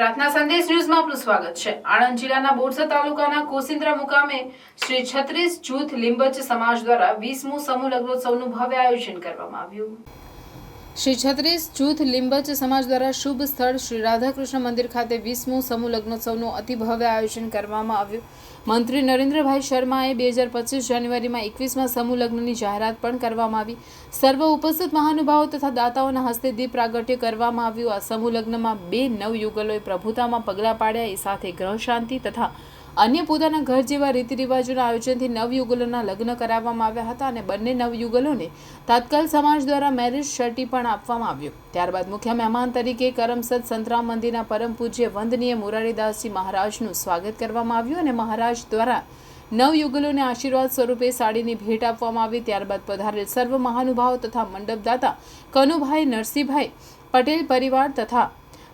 પ્રાર્થના સંદેશ ન્યૂઝમાં આપનું સ્વાગત છે. આણંદ જિલ્લાના બોરસદ તાલુકાના કોસિન્દ્રા મુકામે શ્રી છત્રીસ જૂથ લિંબચ સમાજ દ્વારા વીસમું સમૂહ લગ્નોત્સવનું ભવ્ય આયોજન કરવામાં આવ્યું. શ્રી છત્રીસ જૂથ લીંબચ સમાજ દ્વારા શુભ સ્થળ શ્રી રાધાકૃષ્ણ મંદિર ખાતે વીસમું સમૂહ લગ્નોત્સવનું અતિ ભવ્ય આયોજન કરવામાં આવ્યું. મંત્રી નરેન્દ્રભાઈ શર્માએ બે હજાર પચીસ જાન્યુઆરીમાં એકવીસમાં સમૂહ લગ્નની જાહેરાત પણ કરવામાં આવી. સર્વ ઉપસ્થિત મહાનુભાવો તથા દાતાઓના હસ્તે દીપ પ્રાગટ્ય કરવામાં આવ્યું. આ સમૂહ લગ્નમાં બે નવયુગલોએ પ્રભુતામાં પગલાં પાડ્યા. એ સાથે ગ્રહ શાંતિ તથા અન્ય પોતાના ઘર જેવા રીતિરિવાજોના આયોજનથી નવયુગલોના લગ્ન કરાવવામાં આવ્યા હતા અને બંને નવયુગલોને તાત્કાલ સમાજ દ્વારા મેરેજ સર્ટી પણ આપવામાં આવ્યું. ત્યારબાદ મુખ્ય મહેમાન તરીકે કરમસદ સંતરામ મંદિરના પરમ પૂજ્ય વંદનીય મુરારીદાસજી મહારાજનું સ્વાગત કરવામાં આવ્યું અને મહારાજ દ્વારા નવયુગલોને આશીર્વાદ સ્વરૂપે સાડીની ભેટ આપવામાં આવી. ત્યારબાદ પધારેલ સર્વ મહાનુભાવો તથા મંડપદાતા કનુભાઈ, નરસિંહભાઈ પટેલ પરિવાર તથા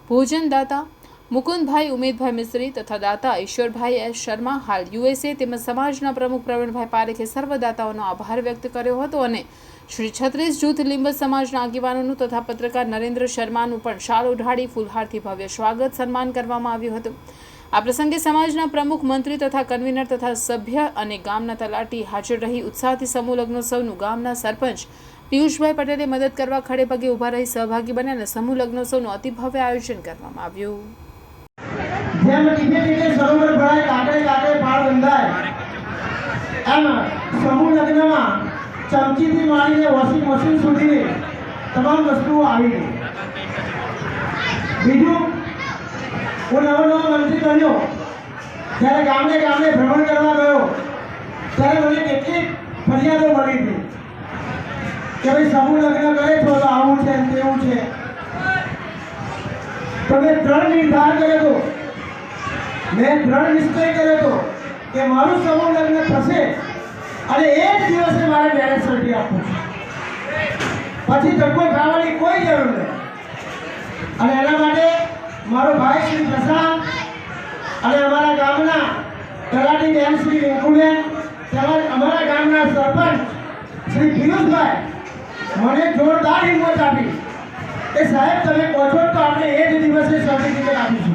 ભોજનદાતા મુકુંદભાઈ, ઉમેદભાઈ મિસ્ત્રી તથા દાતા ઈશ્વરભાઈ એસ શર્મા હાલ યુએસએ તેમજ સમાજના પ્રમુખ પ્રવીણભાઈ પારેખે સર્વ દાતાઓનો આભાર વ્યક્ત કર્યો હતો અને શ્રી છત્રીસ જૂથ લિંબત સમાજના આગેવાનોનું તથા પત્રકાર નરેન્દ્ર શર્માનું પણ શાલ ઉઢાડી ફૂલહારથી ભવ્ય સ્વાગત સન્માન કરવામાં આવ્યું હતું. આ પ્રસંગે સમાજના પ્રમુખ, મંત્રી તથા કન્વીનર તથા સભ્ય અને ગામના તલાટી હાજર રહી ઉત્સાહથી સમૂહ લગ્નોત્સવનું ગામના સરપંચ પિયુષભાઈ પટેલે મદદ કરવા ખડે પગે ઊભા રહી સહભાગી બન્યા અને સમૂહ લગ્નોત્સવનું અતિભવ્ય આયોજન કરવામાં આવ્યું. જેમ ટીપે ટીપે સરોવર ભરાય કાંઠે કાંઠે પાળ બંધાય એમ સમૂહ લગ્નમાં ચમચીથી માંડીને વોશિંગ મશીન સુધી તમામ વસ્તુઓ આવી ગઈ. બીજું, હું નવો નવો મંત્રી બન્યો. જ્યારે ગામડે ગામડે ભ્રમણ કરવા ગયો, ત્યારે મને કેટલીક ફરિયાદો મળી હતી કે ભાઈ સમૂહ લગ્ન કરે છો તો આવું છે તેવું છે. તો મેં ત્રણ નિર્ધાર કર્યો હતો મેં દ્રઢ નિશ્ચય કર્યો હતો કે મારું સમૂહ લગ્ન થશે અને એ જ દિવસે મારે મેરેજ સર્ટી આપવું પછી ધક્કો ખાવાની કોઈ જરૂર નહીં અને એના માટે મારો ભાઈ શ્રી પ્રશાંત અને અમારા ગામના તલાટી બેન શ્રી રિંકુબેન તેમજ અમારા ગામના સરપંચ શ્રી પિયુષભાઈ મને જોરદાર હિંમત આપી કે સાહેબ, તમે પહોંચો તો આપણે એ જ દિવસે સર્ટિફિકેટ આપીશું